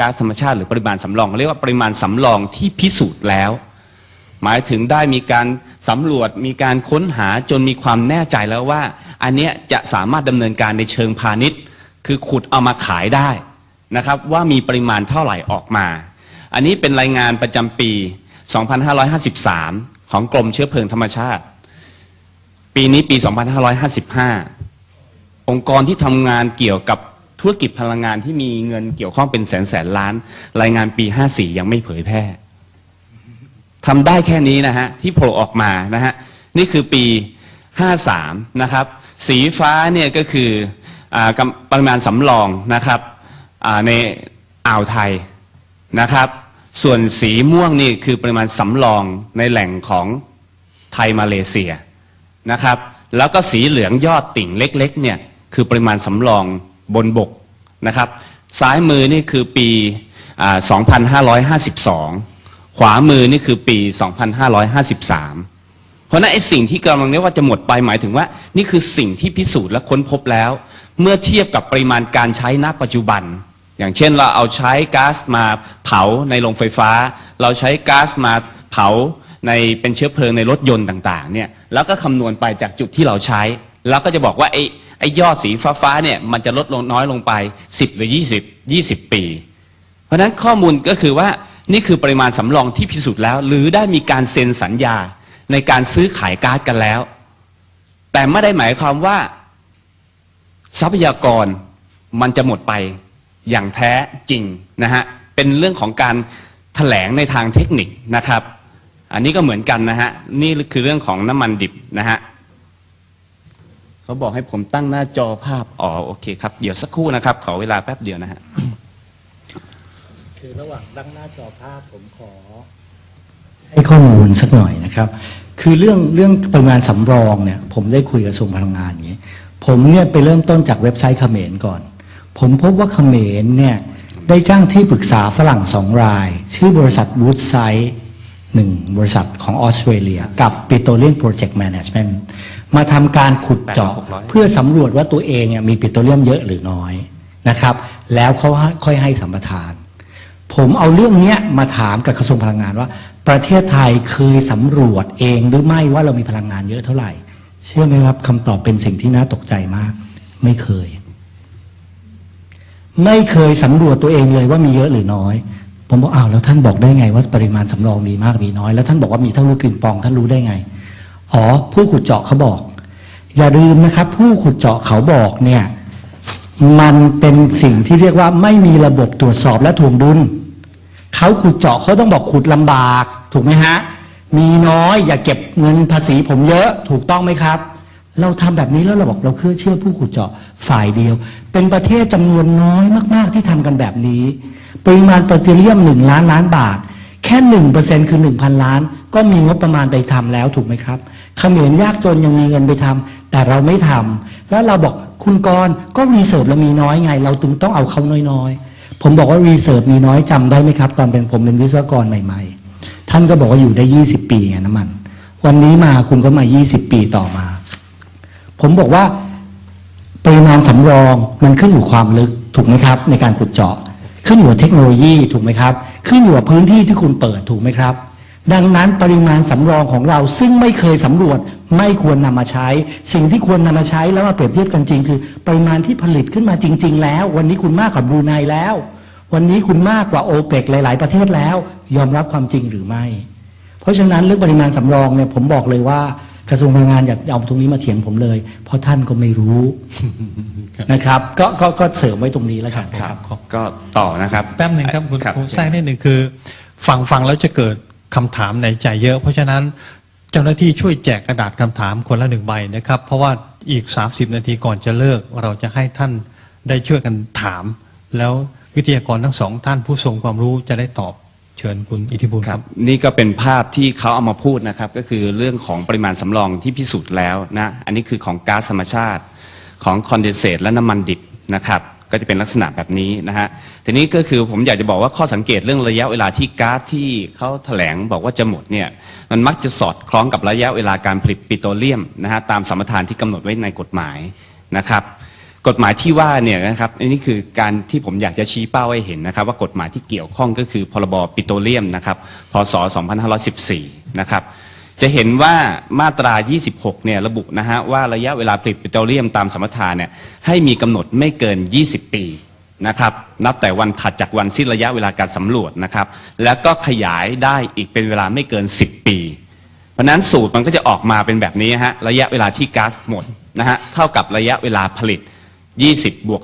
ก๊าซธรรมชาติหรือปริมาณสำรองเขาเรียกว่าปริมาณสำรองที่พิสูจน์แล้ว หมายถึงได้มีการสำรวจมีการค้นหาจนมีความแน่ใจแล้วว่า อันเนี้ยจะสามารถดำเนินการในเชิงพาณิชย์ คือขุดเอามาขายได้นะครับ ว่ามีปริมาณเท่าไหร่ออกมา อันนี้เป็นรายงานประจำปี 2553 ของกรมเชื้อเพลิงธรรมชาติ ปีนี้ปี 2555 องค์กรที่ทำงานเกี่ยวกับ ธุรกิจพลังงานที่มีเงินเกี่ยวข้องเป็นแสนแสนล้าน รายงานปี 54 ยังไม่เผยแพร่ทำได้แค่นี้นะฮะ ที่โผล่ออกมานะฮะ นี่คือปี 53 นะครับ สีฟ้าเนี่ยก็คืออากำปริมาณสำรองนะครับอ่าในอ่าวไทยนะครับ ส่วนสีม่วงนี่คือปริมาณสำรองในแหล่งของไทยมาเลเซียนะครับ แล้วก็สีเหลืองยอดติ่งเล็กๆเนี่ยคือปริมาณสำรอง บนบกนะครับ ซ้ายมือนี่คือปีอ2552 ขวามือนี่คือปี 2553 เพราะฉะนั้นไอ้สิ่งที่กำลังเรียกว่าจะหมดไปหมายถึงว่า นี่คือสิ่งที่พิสูจน์และค้นพบแล้ว เมื่อเทียบกับปริมาณการใช้ณปัจจุบัน อย่างเช่นเราเอาใช้ก๊าซมาเผาในโรงไฟฟ้า เราใช้ก๊าซมาเผาในเป็นเชื้อเพลิงในรถยนต์ต่างๆเนี่ยแล้วก็คำนวณไปจากจุดที่เราใช้ แล้วก็จะบอกว่าไอ้ ไอ้ยอดสีฟ้าๆเนี่ยมันจะลดลงน้อยลงไป 10 หรือ 20 20 ปี เพราะฉะนั้นข้อมูลก็คือว่านี่คือปริมาณสำรองที่พิสูจน์แล้ว หรือได้มีการเซ็นสัญญาในการซื้อขายก๊าซกันแล้ว แต่ไม่ได้หมายความว่า ทรัพยากรมันจะหมดไปอย่างแท้จริงนะฮะเป็นเรื่องของการแถลงในทางเทคนิคนะครับ อันนี้ก็เหมือนกันนะฮะนี่คือเรื่องของน้ำมันดิบนะฮะ เขาบอกให้ผมตั้งหน้าจอภาพ อ๋อ โอเคครับ เดี๋ยวสักครู่นะครับ ขอเวลาแป๊บเดียวนะฮะ คือระหว่างตั้งหน้าจอภาพผมขอ ให้ข้อมูลสักหน่อยนะครับ คือเรื่องเรื่องปริมาณสำรองเนี่ย ผมได้คุยกับกระทรวงพลังงานอย่างนี้ ผมเนี่ยไปเริ่มต้นจากเว็บไซต์เขมรก่อน ผมพบว่าเขมรเนี่ยได้จ้างที่ปรึกษาฝรั่งสองราย ชื่อบริษัทวูดไซด์หนึ่งบริษัทของออสเตรเลีย กับ Petroleum Project Management มาทำการขุดเจาะ800เพื่อสำรวจว่าตัวเองเนี่ยมีปิโตรเลียมเยอะหรือน้อยนะครับ แล้วเขาค่อยให้สัมปทาน ผมเอาเรื่องเนี้ยมาถามกับกระทรวงพลังงานว่า ประเทศไทยเคยสำรวจเองหรือไม่ว่าเรามีพลังงานเยอะเท่าไหร่ เชื่อไหมครับคำตอบเป็นสิ่งที่น่าตกใจมาก ไม่เคย ไม่เคยสำรวจตัวเองเลยว่ามีเยอะหรือน้อยผมบอกอ้าวแล้วท่านบอกได้ไงว่าปริมาณสำรองมีมากมีน้อย แล้วท่านบอกว่ามีเท่าลูกกลิ่นปองท่านรู้ได้ไง อ๋อ ผู้ขุดเจาะเขาบอก อย่าลืมนะครับ ผู้ขุดเจาะเขาบอกเนี่ย มันเป็นสิ่งที่เรียกว่าไม่มีระบบตรวจสอบและถ่วงดุลเขาขุดเจาะเขาต้องบอกขุดลำบาก ถูกไหมฮะ มีน้อยอย่าเก็บเงินภาษีผมเยอะถูกต้องไหมครับ เราทำแบบนี้แล้วเราบอกเราเชื่อเชื่อผู้ขุดเจาะฝ่ายเดียว เป็นประเทศจำนวนน้อยมาก ๆ ที่ทำกันแบบนี้ ปริมาณโปรตีเลียมหนึ่งล้านล้านบาท แค่หนึ่งเปอร์เซ็นคือหนึ่งพันล้าน ก็มีงบประมาณไปทำแล้วถูกไหมครับเขมรยากจนยังมีเงินไปทำแต่เราไม่ทำแล้วเราบอกคุณกรณ์ก็รีเสิร์ชเรามีน้อยไง เราถึงต้องเอาเขาน้อยๆ ผมบอกว่ารีเสิร์ชมีน้อยจำได้ไหมครับ ตอนเป็นผมเป็นวิศวกรใหม่ ๆ ท่านก็บอกว่าอยู่ได้ 20 ปีไงน้ำมัน วันนี้มาคุณก็มา 20 ปีต่อมา ผมบอกว่าปริมาณสำรองมันขึ้นอยู่ความลึกถูกไหมครับ ในการขุดเจาะ ขึ้นอยู่กับเทคโนโลยีถูกไหมครับ ขึ้นอยู่กับพื้นที่ที่คุณเปิดถูกไหมครับ ดังนั้นปริมาณสำรองของเราซึ่งไม่เคยสำรวจไม่ควรนำมาใช้ สิ่งที่ควรนำมาใช้แล้วมาเปรียบเทียบกันจริง คือ ปริมาณที่ผลิตขึ้นมาจริง ๆ แล้ว วันนี้คุณมากกว่าบรูไนแล้ว วันนี้คุณมากกว่าโอเปกหลาย ๆ ประเทศแล้ว ยอมรับความจริงหรือไม่ เพราะฉะนั้นเรื่องปริมาณสำรองเนี่ยผมบอกเลยว่า กระทรวงพลังงานอย่าเอาตรงนี้มาเถียงผมเลย เพราะท่านก็ไม่รู้นะครับ ก็ก็ก็เสริมไว้ตรงนี้แล้วกันคครัรับบก็ต่อนะครับแป๊บหนึ่งครับคุณครับผมแทรกนิดหนึ่งคือ ฟังฟังแล้วจะเกิดคำถามในใจเยอะ เพราะฉะนั้นเจ้าหน้าที่ช่วยแจกกระดาษคำถามคนละหนึ่งใบนะครับ เพราะว่าอีก 30 นาทีก่อนจะเลิก เราจะให้ท่านได้ช่วยกันถาม แล้ววิทยากรทั้งสองท่านผู้ทรงความรู้จะได้ตอบ เชิญคุณอิทธิบุญครับนี่ก็เป็นภาพที่เขาเอามาพูดนะครับ ก็คือเรื่องของปริมาณสำรองที่พิสูจน์แล้วนะอันนี้คือของก๊าซธรรมชาติของคอนเดนเซตและน้ำมันดิบนะครับ ก็จะเป็นลักษณะแบบนี้นะฮะทีนี้ก็คือผมอยากจะบอกว่าข้อสังเกตเรื่องระยะเวลาที่ก๊าซที่เขาแถลงบอกว่าจะหมดเนี่ยมันมักจะสอดคล้องกับระยะเวลาการผลิตปิโตรเลียมนะฮะตามสมปทานที่กำหนดไว้ในกฎหมายนะครับ กฎหมายที่ว่าเนี่ยนะครับอันนี้คือการที่ผมอยากจะชี้เป้าให้เห็นนะครับ ว่ากฎหมายที่เกี่ยวข้องก็คือพรบปิโตรเลียมนะครับพศ 2514 นะครับจะเห็นว่ามาตรา 26 เนี่ยระบุนะฮะว่าระยะเวลาผลิตปิโตรเลียมตามสัมปทานเนี่ยให้มีกำหนดไม่เกิน 20 ปีนะครับนับแต่วันถัดจากวันสิ้นระยะเวลาการสำรวจนะครับแล้วก็ขยายได้อีกเป็นเวลาไม่เกิน 10 ปี เพราะนั้นสูตรมันก็จะออกมาเป็นแบบนี้ฮะระยะเวลาที่ก๊าซหมดนะฮะเท่ากับระยะเวลาผลิต 20บบวก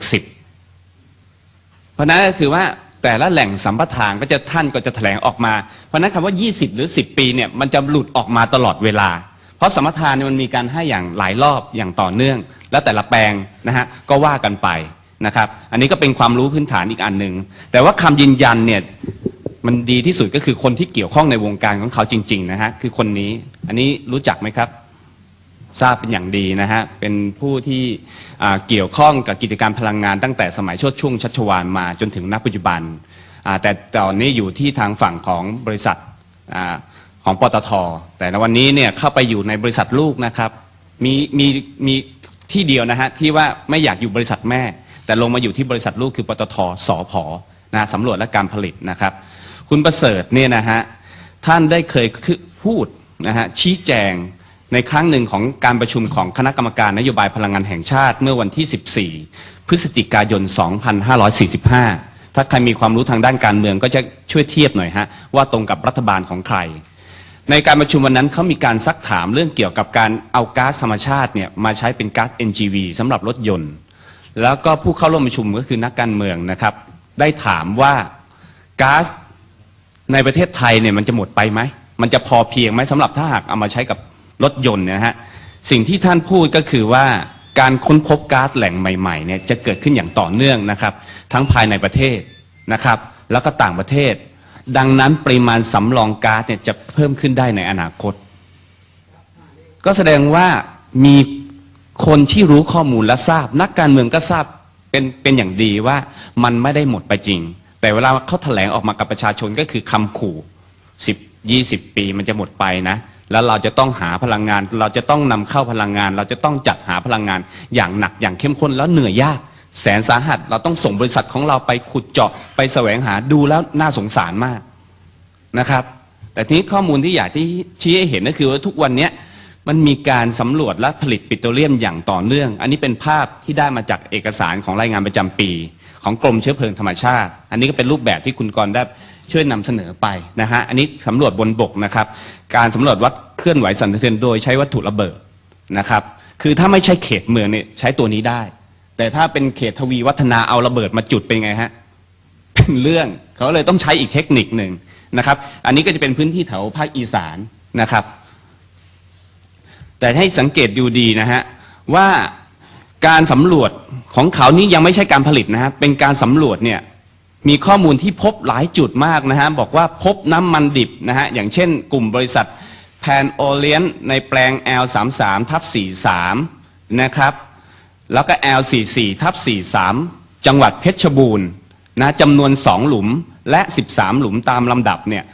10เพราะนั้นก็คือว่าแต่ละแหล่งสัมปทานก็จะท่านก็จะแถลงออกมา เพราะนั้นคำว่า 20 หรือ 10 ปีเนี่ยมันจะหลุดออกมาตลอดเวลา เพราะสัมปทานเนี่ยมันมีการให้อย่างหลายรอบอย่างต่อเนื่อง แล้วแต่ละแปลงนะฮะก็ว่ากันไปนะครับ อันนี้ก็เป็นความรู้พื้นฐานอีกอันหนึ่งแต่ว่าคำยืนยันเนี่ยมันดีที่สุดก็คือคนที่เกี่ยวข้องในวงการของเขาจริงๆนะฮะคือคนนี้ อันนี้รู้จักไหมครับ ทราบเป็นอย่างดีนะฮะ เป็นผู้ที่เกี่ยวข้องกับกิจการพลังงานตั้งแต่สมัยชดช่วงชัชวาลมาจนถึงณปัจจุบัน แต่ตอนนี้อยู่ที่ทางฝั่งของบริษัทอของปตท แต่ในวันนี้เนี่ยเข้าไปอยู่ในบริษัทลูกนะครับ มีมีมีที่เดียวนะฮะที่ว่าไม่อยากอยู่บริษัทแม่ แต่ลงมาอยู่ที่บริษัทลูกคือปตทสอพนะสำรวจและการผลิตนะครับ คุณประเสริฐเนี่ยนะฮะท่านได้เคยพูดนะฮะชี้แจง ในครั้งหนึ่งของการประชุมของคณะกรรมการนโยบายพลังงานแห่งชาติเมื่อวันที่ 14 พฤศจิกายน 2545 ถ้าใครมีความรู้ทางด้านการเมืองก็จะช่วยเทียบหน่อยฮะว่าตรงกับรัฐบาลของใคร ในการประชุมวันนั้นเขามีการซักถามเรื่องเกี่ยวกับการเอาก๊าซธรรมชาติเนี่ยมาใช้เป็นก๊าซ NGV สำหรับรถยนต์ แล้วก็ผู้เข้าร่วมประชุมก็คือนักการเมืองนะครับ ได้ถามว่าก๊าซในประเทศไทยเนี่ยมันจะหมดไปไหม มันจะพอเพียงไหมสำหรับถ้าหากเอามาใช้กับ รถยนต์นยนะฮะสิ่งที่ท่านพูดก็คือว่าการค้นพบก๊าซแหล่งใหม่ๆเนี่ยจะเกิดขึ้นอย่างต่อเนื่องนะครับ ทั้งภายในประเทศนะครับ แล้วก็ต่างประเทศ ดังนั้นปริมาณสำรองก๊าซเนี่ยจะเพิ่มขึ้นได้ในอนาคต ก็แสดงว่ามีคนที่รู้ข้อมูลและทราบ นักการเมืองก็ทราบเป็นเป็นอย่างดีว่ามันไม่ได้หมดไปจริง แต่เวลาเขาแถลงออกมากับประชาชนก็คือคำขู่สิบยี่สิบปีมันจะหมดไปนะ แล้วเราจะต้องหาพลังงาน เราจะต้องนำเข้าพลังงาน เราจะต้องจัดหาพลังงาน อย่างหนักอย่างเข้มข้นแล้วเหนื่อยยาก แสนสาหัส เราต้องส่งบริษัทของเราไปขุดเจาะไปแสวงหาดูแล้วน่าสงสารมากนะครับ แต่ทีนี้ข้อมูลที่อยากที่ชี้ให้เห็นก็คือว่าทุกวันนี้มันมีการสำรวจและผลิตปิโตรเลียมอย่างต่อเนื่อง อันนี้เป็นภาพที่ได้มาจากเอกสารของรายงานประจำปี ของกรมเชื้อเพลิงธรรมชาติ อันนี้ก็เป็นรูปแบบที่คุณกรได้ ช่วยนำเสนอไปนะฮะอันนี้สำรวจบนบกนะครับ การสำรวจวัดเคลื่อนไหวสั่นสะเทือนโดยใช้วัตถุระเบิดนะครับคือถ้าไม่ใช่เขตเมืองเนี่ยใช้ตัวนี้ได้ แต่ถ้าเป็นเขตทวีวัฒนาเอาระเบิดมาจุดเป็นไงฮะเป็นเรื่องเขาเลยต้องใช้อีกเทคนิคหนึ่งนะครับ อันนี้ก็จะเป็นพื้นที่แถวภาคอีสานนะครับ แต่ให้สังเกตดูดีนะฮะว่าการสำรวจของเขานี้ยังไม่ใช่การผลิตนะฮะเป็นการสำรวจเนี่ย มีข้อมูลที่พบหลายจุดมากนะฮะบอกว่าพบน้ำมันดิบนะฮะอย่างเช่นกลุ่มบริษัทแพนโอเลียนในแปลง L33 ทับ43 นะครับ แล้วก็ L44 ทับ43 จังหวัดเพชรบูรณ์นะจำนวน 2 หลุมและ 13 หลุมตามลำดับเนี่ย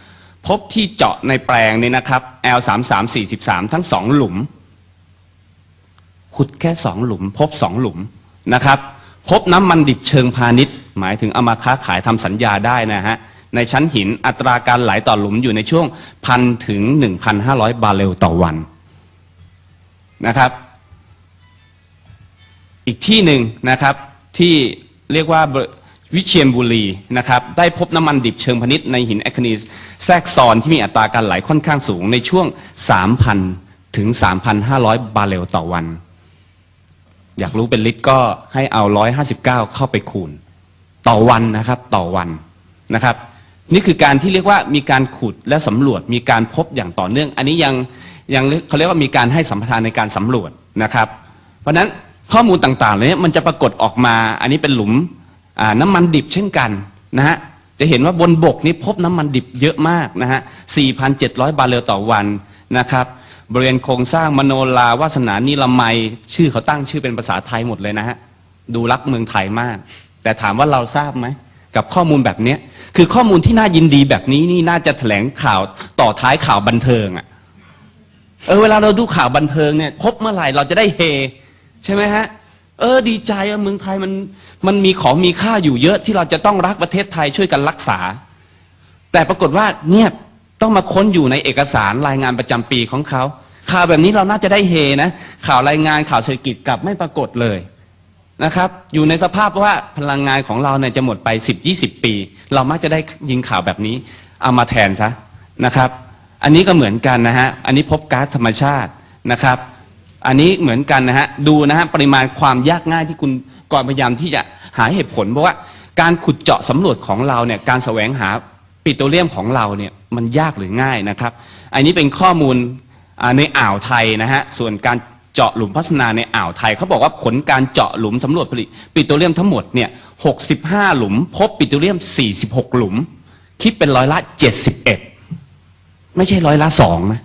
พบที่เจาะในแปลงนี้นะครับ L33 43 ทั้ง 2 หลุม ขุดแค่ 2 หลุม พบ 2 หลุมนะครับ พบน้ำมันดิบเชิงพาณิชย์ หมายถึงเอามาค้าขายทำสัญญาได้นะฮะ ในชั้นหินอัตราการไหลต่อหลุมอยู่ในช่วงพันถึง 1,500 บาร์เรลต่อวันนะครับ อีกที่หนึ่งนะครับที่เรียกว่าวิเชียนบุรีนะครับได้พบน้ำมันดิบเชิงพาณิชย์ในหินแอคนีสแทรกซ้อนที่มีอัตราการไหลค่อนข้างสูงในช่วง 3,000 ถึง 3,500 บาร์เรลต่อวัน อยากรู้เป็นลิตรก็ให้เอา 159 เข้าไปคูณ ต่อวันนะครับต่อวันนะครับ นี่คือการที่เรียกว่ามีการขุดและสำรวจมีการพบอย่างต่อเนื่อง อันนี้ยังยังเขาเรียกว่ามีการให้สัมปทานในการสำรวจนะครับ เพราะนั้นข้อมูลต่างๆเหล่านี้มันจะปรากฏออกมา อันนี้เป็นหลุมน้ำมันดิบเช่นกันนะฮะจะเห็นว่าบนบกนี้พบน้ำมันดิบเยอะมากนะฮะ 4,700 บาร์เรลต่อวันนะครับ บริเวณโครงสร้างมโนลาวาสนานิรมัยชื่อเขาตั้งชื่อเป็นภาษาไทยหมดเลยนะฮะดูรักเมืองไทยมาก แต่ถามว่าเราทราบไหมกับข้อมูลแบบนี้คือข้อมูลที่น่ายินดีแบบนี้นี่น่าจะแถลงข่าวต่อท้ายข่าวบันเทิงอะเออเวลาเราดูข่าวบันเทิงเนี่ยพบเมื่อไหร่เราจะได้เฮ ใช่ไหมฮะ เออ ดีใจเมืองไทยมันมันมีของมีค่าอยู่เยอะที่เราจะต้องรักประเทศไทยช่วยกันรักษา แต่ปรากฏว่าเงียบ ต้องมาค้นอยู่ในเอกสารรายงานประจำปีของเขาข่าวแบบนี้เราน่าจะได้เฮนะข่าวรายงานข่าวเศรษฐกิจกลับไม่ปรากฏเลยนะครับ อยู่ในสภาพว่าพลังงานของเราเนี่ยจะหมดไป 10 20 ปี เรามักจะได้ยิงข่าวแบบนี้ เอามาแทนซะนะครับ อันนี้ก็เหมือนกันนะฮะ อันนี้พบก๊าซธรรมชาตินะครับ อันนี้เหมือนกันนะฮะ ดูนะฮะปริมาณความยากง่ายที่คุณก่อนพยายามที่จะหาเหตุผลเพราะว่าการขุดเจาะสำรวจของเราเนี่ยการแสวงหา ปิโตรเลียมของเราเนี่ยมันยากหรือง่ายนะครับ อันนี้เป็นข้อมูลในอ่าวไทยนะฮะ ส่วนการเจาะหลุมพัฒนาในอ่าวไทยเขาบอกว่าผลการเจาะหลุมสำรวจผลิตปิโตรเลียมทั้งหมดเนี่ย65 หลุม พบปิโตรเลียม 46 หลุม คิดเป็นร้อยละ 71 ไม่ใช่ร้อยละสองนะ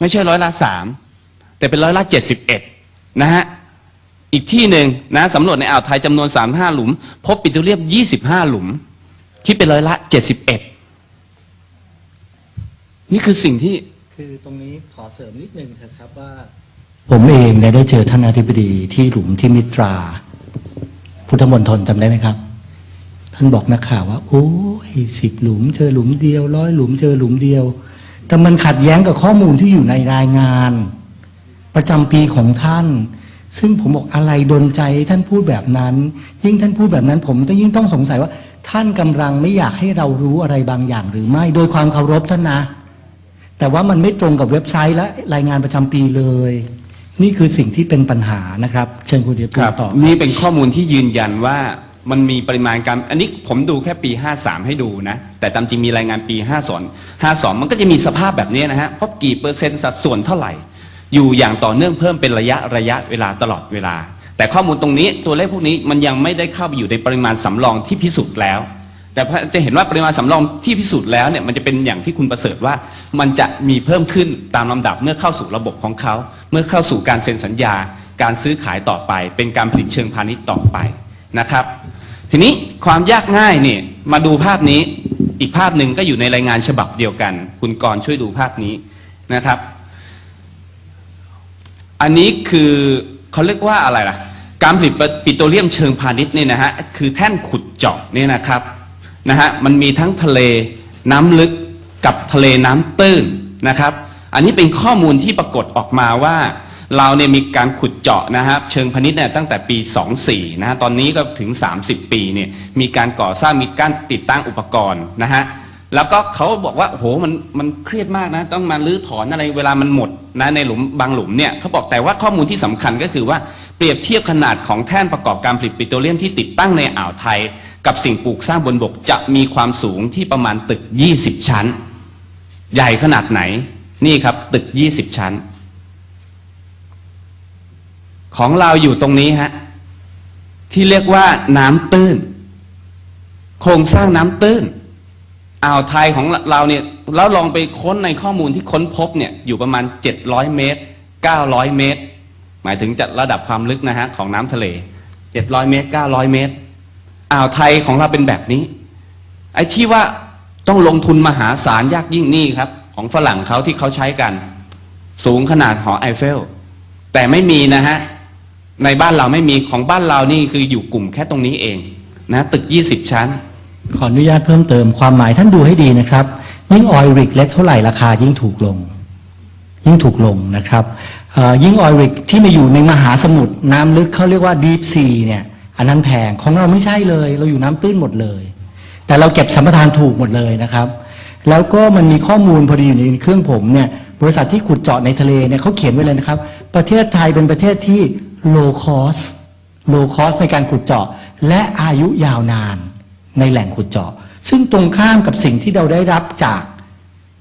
ไม่ใช่ร้อยละสามแต่เป็นร้อยละเจ็ดสิบเอ็ดนะฮะอีกที่หนึ่งนะสำรวจในอ่าวไทยจำนวนสามห้าหลุม พบปิโตรเลียมยี่สิบห้าหลุม คิดเป็นร้อยละเจ็ดสิบเอ็ด นี่คือสิ่งที่ คือตรงนี้ขอเสริมนิดนึงนะครับว่า ผมเองเนี่ยได้เจอท่านอธิบดีที่หลุมที่มิตรา พุทธมณฑลจำได้ไหมครับ ท่านบอกนักข่าวว่า โอ้ยสิบหลุม เจอหลุมเดียวร้อยหลุมเจอหลุมเดียว แต่มันขัดแย้งกับข้อมูลที่อยู่ในรายงาน ประจำปีของท่าน ซึ่งผมบอกอะไรดนใจท่านพูดแบบนั้น ยิ่งท่านพูดแบบนั้น ผมต้องยิ่งต้องสงสัยว่า ท่านกำลังไม่อยากให้เรารู้อะไรบางอย่างหรือไม่ โดยความเคารพท่านนะ แต่ว่ามันไม่ตรงกับเว็บไซต์และรายงานประจำปีเลย นี่คือสิ่งที่เป็นปัญหานะครับ เชิญคุณเดียพูดต่อนี่เป็นข้อมูลที่ยืนยันว่ามันมีปริมาณการอันนี้ผมดูแค่ปี 53 ให้ดูนะ แต่ตามจริงมีรายงานปี 52 52 มันก็จะมีสภาพแบบนี้นะฮะพบกี่เปอร์เซ็นต์สัดส่วนเท่าไหร่ อยู่อย่างต่อเนื่องเพิ่มเป็นระยะระยะเวลาตลอดเวลา แต่ข้อมูลตรงนี้ตัวเลขพวกนี้มันยังไม่ได้เข้าไปอยู่ในปริมาณสำรองที่พิสูจน์แล้ว แต่จะเห็นว่าปริมาณสำรองที่พิสูจน์แล้วเนี่ยมันจะเป็นอย่างที่คุณประเสริฐว่า มันจะมีเพิ่มขึ้นตามลำดับเมื่อเข้าสู่ระบบของเขา เมื่อเข้าสู่การเซ็นสัญญา การซื้อขายต่อไป เป็นการผลิตเชิงพาณิชย์ต่อไปนะครับ ทีนี้ความยากง่ายเนี่ยมาดูภาพนี้อีกภาพหนึ่งก็อยู่ในรายงานฉบับเดียวกัน คุณกรณ์ช่วยดูภาพนี้นะครับ อันนี้คือเขาเรียกว่าอะไรล่ะ การผลิตปิโตรเลียมเชิงพาณิชย์เนี่ยนะฮะคือแท่นขุดเจาะเนี่ยนะครับ นะฮะมันมีทั้งทะเลน้ำลึกกับทะเลน้ำตื้นนะครับ อันนี้เป็นข้อมูลที่ปรากฏออกมาว่า เราเนี่ยมีการขุดเจาะนะครับ เชิงพณิชย์เนี่ยตั้งแต่ปี 24 นะฮะตอนนี้ก็ถึง 30 ปีเนี่ยมีการก่อสร้างมีการติดตั้งอุปกรณ์นะฮะแล้วก็เขาบอกว่าโอ้โหมันมันเครียดมากนะ ต้องมาลื้อถอนอะไรเวลามันหมดนะในหลุมบางหลุมเนี่ยเขาบอกแต่ว่าข้อมูลที่สำคัญก็คือว่าเปรียบเทียบขนาดของแท่นประกอบการผลิตปิโตรเลียมที่ติดตั้งในอ่าวไทย กับสิ่งปลูกสร้างบนบกจะมีความสูงที่ประมาณตึก 20 ชั้น ใหญ่ขนาดไหน นี่ครับ ตึก 20 ชั้น ของเราอยู่ตรงนี้ฮะ ที่เรียกว่าน้ำตื้น โครงสร้างน้ำตื้นอ่าวไทยของเราเนี่ยแล้วลองไปค้นในข้อมูลที่ค้นพบเนี่ยอยู่ประมาณ 700 เมตร 900 เมตร หมายถึงจัดระดับความลึกนะฮะของน้ำทะเล 700 เมตร 900 เมตร อ่าวไทยของเราเป็นแบบนี้ ไอ้ที่ว่าต้องลงทุนมหาศาลยากยิ่งนี่ครับ ของฝรั่งเขาที่เขาใช้กัน สูงขนาดหอไอเฟล แต่ไม่มีนะฮะ ในบ้านเราไม่มีของบ้านเรานี่คืออยู่กลุ่มแค่ตรงนี้เองนะตึก 20 ชั้น ขออนุญาตเพิ่มเติมความหมายท่านดูให้ดีนะครับ ยิ่งออยริกเล็กเท่าไหร่ราคายิ่งถูกลง ยิ่งถูกลงนะครับยิ่งออยริกที่มาอยู่ในมหาสมุทรน้ำลึกเขาเรียกว่าดีฟซีเนี่ย อันนั้นแพงของเราไม่ใช่เลย เราอยู่น้ำตื้นหมดเลย แต่เราเก็บสัมปทานถูกหมดเลยนะครับ แล้วก็มันมีข้อมูลพอดีอยู่ในเครื่องผมเนี่ยบริษัทที่ขุดเจาะในทะเลเนี่ยเขาเขียนไว้เลยนะครับ ประเทศไทยเป็นประเทศที่ low cost low cost ในการขุดเจาะ และอายุยาวนานในแหล่งขุดเจาะ ซึ่งตรงข้ามกับสิ่งที่เราได้รับจาก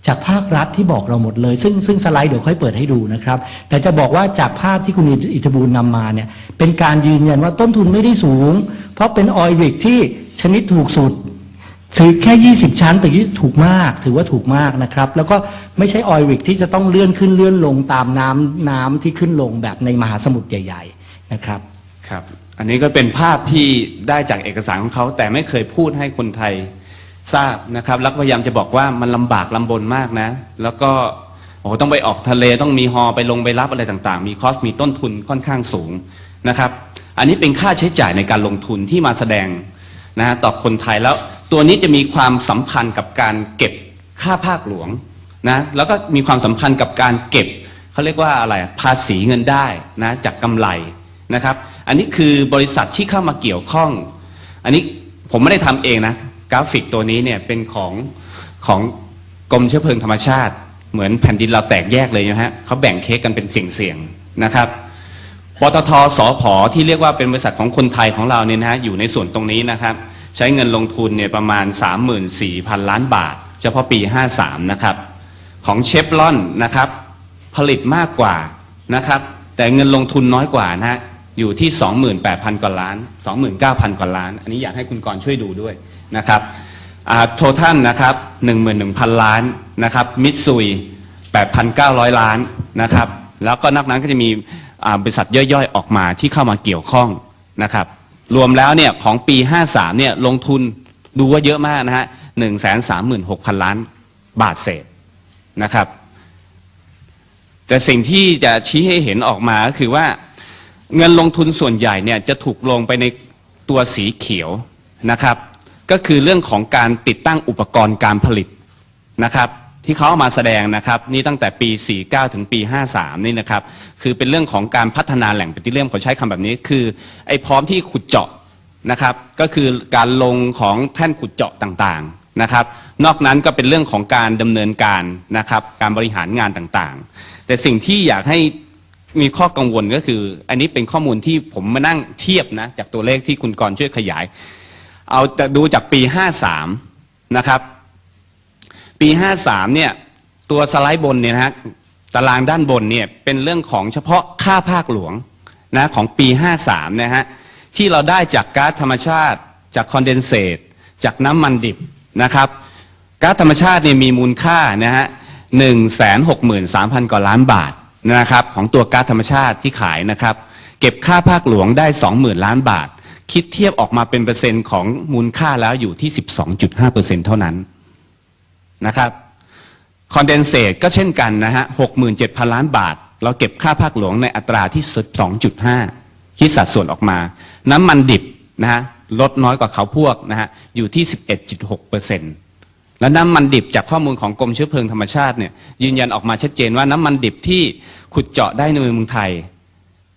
จากภาครัฐที่บอกเราหมดเลย ซึ่งซึ่งสไลด์เดี๋ยวค่อยเปิดให้ดูนะครับ แต่จะบอกว่าจากภาพที่คุณอิทธบูลนำมาเนี่ยเป็นการยืนยันว่าต้นทุนไม่ได้สูง เพราะเป็นออยล์ริกที่ชนิดถูกสุดถือแค่ 20 ชั้นแต่ยี่ถูกมาก ถือว่าถูกมากนะครับ แล้วก็ไม่ใช่ออยล์ริกที่จะต้องเลื่อนขึ้นเลื่อนลงตามน้ำน้ำที่ขึ้นลงแบบในมหาสมุทรใหญ่ ๆนะครับครับ อันนี้ก็เป็นภาพที่ได้จากเอกสารของเขาแต่ไม่เคยพูดให้คนไทย ทราบนะครับ แล้วก็พยายามจะบอกว่ามันลำบากลำบนมากนะ แล้วก็โอ้โหต้องไปออกทะเลต้องมีฮอไปลงไปรับอะไรต่างๆ มีคอสมีต้นทุนค่อนข้างสูงนะครับ อันนี้เป็นค่าใช้จ่ายในการลงทุนที่มาแสดงนะฮะต่อคนไทยแล้ว ตัวนี้จะมีความสัมพันธ์กับการเก็บค่าภาคหลวงนะแล้วก็มีความสัมพันธ์กับการเก็บเขาเรียกว่าอะไรภาษีเงินได้นะจากกำไรนะครับ อันนี้คือบริษัทที่เข้ามาเกี่ยวข้อง อันนี้ผมไม่ได้ทำเองนะ กราฟิกตัวนี้เนี่ยเป็นของของกรมเชื้อเพลิงธรรมชาติ เหมือนแผ่นดินเราแตกแยกเลยนะฮะเขาแบ่งเค้กกันเป็นเสี่ยงๆนะครับปตทสอพอที่เรียกว่าเป็นบริษัทของคนไทยของเราเนี่ยนะฮะอยู่ในส่วนตรงนี้นะครับ ใช้เงินลงทุนเนี่ยประมาณ 34,000 ล้านบาท เฉพาะปี 53 นะครับ ของเชฟลอนนะครับ ผลิตมากกว่านะครับ แต่เงินลงทุนน้อยกว่านะฮะอยู่ที่ 28,000 กว่าล้าน 29,000 กว่าล้าน อันนี้อยากให้คุณกรช่วยดูด้วย นะครับโททัลนะครับ11,000 ล้านนะครับมิตซุย8,900 ล้านนะครับแล้วก็นับนั้นก็จะมีบริษัทย่อยๆ ออกมาที่เข้ามาเกี่ยวข้องนะครับรวมแล้วเนี่ยของปี 53เนี่ยลงทุนดูว่าเยอะมากนะฮะ136,000 ล้านบาทเศษนะครับ แต่สิ่งที่จะชี้ให้เห็นออกมาก็คือว่าเงินลงทุนส่วนใหญ่เนี่ยจะถูกลงไปในตัวสีเขียวนะครับ ก็คือเรื่องของการติดตั้งอุปกรณ์การผลิตนะครับ ที่เขาเอามาแสดงนะครับ นี่ตั้งแต่ปี 49 ถึงปี 53 นี่นะครับ คือเป็นเรื่องของการพัฒนาแหล่งปิโตรเลียมเขาใช้คำแบบนี้ คือไอ้พร้อมที่ขุดเจาะนะครับ ก็คือการลงของแท่นขุดเจาะต่างๆนะครับ นอกนั้นก็เป็นเรื่องของการดำเนินการนะครับ การบริหารงานต่างๆ แต่สิ่งที่อยากให้มีข้อกังวลก็คือ อันนี้เป็นข้อมูลที่ผมมานั่งเทียบนะจากตัวเลขที่คุณกรช่วยขยาย เอาจะดูจากปี 53 นะครับ ปี 53 เนี่ย ตัวสไลด์บนเนี่ยนะฮะตารางด้านบนเนี่ยเป็นเรื่องของเฉพาะค่าภาคหลวงนะของปี 53 นะฮะที่เราได้จากก๊าซธรรมชาติ จากคอนเดนเซตจากน้ำมันดิบนะครับก๊าซธรรมชาติเนี่ยมีมูลค่านะฮะ163,000กว่าล้านบาทนะครับของตัวก๊าซธรรมชาติที่ขายนะครับ เก็บค่าภาคหลวงได้20,000ล้านบาท คิดเทียบออกมาเป็นเปอร์เซ็นต์ของมูลค่าแล้วอยู่ที่ 12.5เปอร์เซ็นต์เท่านั้นนะครับคอนเดนเซตก็เช่นกันนะฮะ 67,000 ล้านบาท เราเก็บค่าภาคหลวงในอัตราที่ 2.5 คิดสัดส่วนออกมา น้ำมันดิบนะฮะลดน้อยกว่าเขาพวกนะฮะ อยู่ที่ 11.6เปอร์เซ็นต์แล้วน้ำมันดิบจากข้อมูลของกรมเชื้อเพลิงธรรมชาติเนี่ยยืนยันออกมาชัดเจนว่าน้ำมันดิบที่ขุดเจาะได้ในเมืองไทย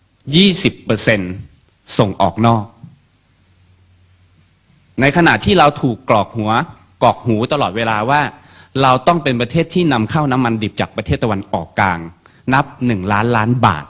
20เปอร์เซนต์ส่งออกนอก ในขณะที่เราถูกกรอกหัวกรอกหูตลอดเวลาว่า เราต้องเป็นประเทศที่นำเข้าน้ำมันดิบจากประเทศตะวันออกกลาง นับหนึ่งล้านล้านบาท